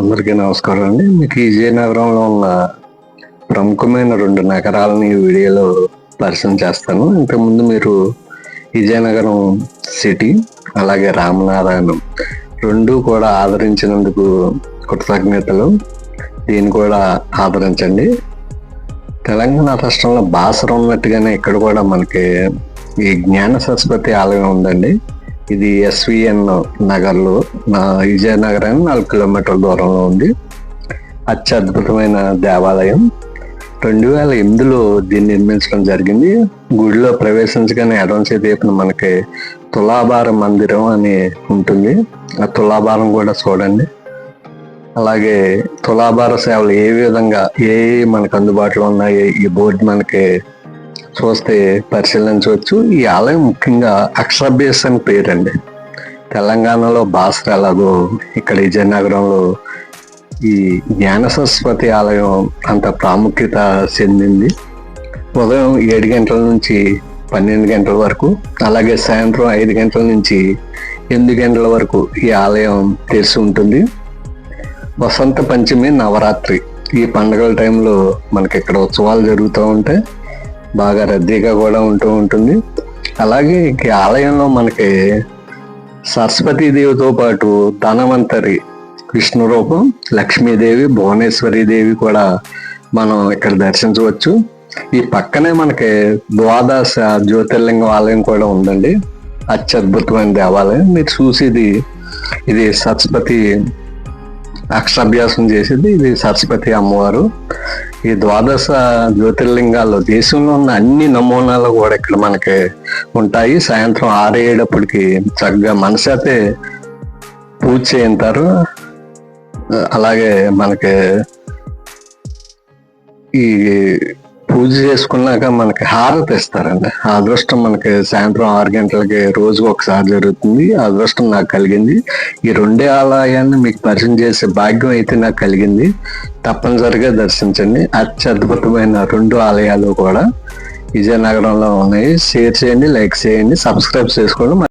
అందరికీ నమస్కారం అండి. మీకు ఈ విజయనగరంలో ఉన్న ప్రముఖమైన రెండు నగరాలని ఈ వీడియోలో పరిచయం చేస్తాను. ఇంతకుముందు మీరు విజయనగరం సిటీ అలాగే రామనారాయణం రెండు కూడా ఆదరించినందుకు కృతజ్ఞతలు. దీన్ని కూడా ఆదరించండి. తెలంగాణ రాష్ట్రంలో బాసర ఉన్నట్టుగానే ఇక్కడ కూడా మనకి ఈ జ్ఞాన సరస్వతి ఆలయం ఉందండి. ఇది ఎస్విఎన్ నగర్లో నా విజయనగరం నాలుగు కిలోమీటర్ల దూరంలో ఉంది. అత్యద్భుతమైన దేవాలయం. రెండు వేల ఎనిమిదిలో దీన్ని నిర్మించడం జరిగింది. గుడిలో ప్రవేశించగానే ఎడం చేతిన మనకి తులాభార మందిరం అని ఉంటుంది. ఆ తులాభారం కూడా చూడండి. అలాగే తులాభార సేవలు ఏ విధంగా ఏ మనకు అందుబాటులో ఉన్నాయి ఈ బోర్డు మనకి చూస్తే పరిశీలించవచ్చు ఈ ఆలయం ముఖ్యంగా అక్షరాభ్యాస్ అని పేరండి. తెలంగాణలో బాసర ఎలాగో ఇక్కడ విజయనగరంలో ఈ జ్ఞాన సరస్వతి ఆలయం అంత ప్రాముఖ్యత చెందింది. ఉదయం ఏడు గంటల నుంచి పన్నెండు గంటల వరకు అలాగే సాయంత్రం ఐదు గంటల నుంచి ఎనిమిది గంటల వరకు ఈ ఆలయం తెరిచి ఉంటుంది. వసంత పంచమి నవరాత్రి ఈ పండుగల టైంలో మనకి ఇక్కడ ఉత్సవాలు జరుగుతూ ఉంటాయి. బాగా రద్దీగా కూడా ఉంటూ ఉంటుంది. అలాగే ఈ ఆలయంలో మనకి సరస్వతీదేవితో పాటు ధనవంతరి విష్ణు రూపం లక్ష్మీదేవి భువనేశ్వరి దేవి కూడా మనం ఇక్కడ దర్శించవచ్చు. ఈ పక్కనే మనకి ద్వాదశ జ్యోతిర్లింగం ఆలయం కూడా ఉందండి. అత్యద్భుతమైన దేవాలయం. మీరు చూసేది ఇది సరస్వతి అక్షరాభ్యాసం చేసేది. ఇది సరస్వతి అమ్మవారు. ఈ ద్వాదశ జ్యోతిర్లింగాల్లో దేశంలో ఉన్న అన్ని నమూనాలు కూడా ఇక్కడ మనకి ఉంటాయి. సాయంత్రం ఆరేటప్పటికి చక్కగా మనసైతే పూజ చేయింటారు అలాగే మనకి ఈ పూజ చేసుకున్నాక మనకి హారతి ఇస్తారండి. ఆ అదృష్టం మనకి సాయంత్రం ఆరు గంటలకి రోజుకు ఒకసారి జరుగుతుంది. ఆ అదృష్టం నాకు కలిగింది. ఈ రెండే ఆలయాన్ని మీకు పరిచయం చేసే భాగ్యం అయితే నాకు కలిగింది. తప్పనిసరిగా దర్శించండి. అత్యద్భుతమైన రెండు ఆలయాలు కూడా విజయనగరంలో ఉన్నాయి. షేర్ చేయండి లైక్ చేయండి సబ్స్క్రైబ్ చేసుకోండి.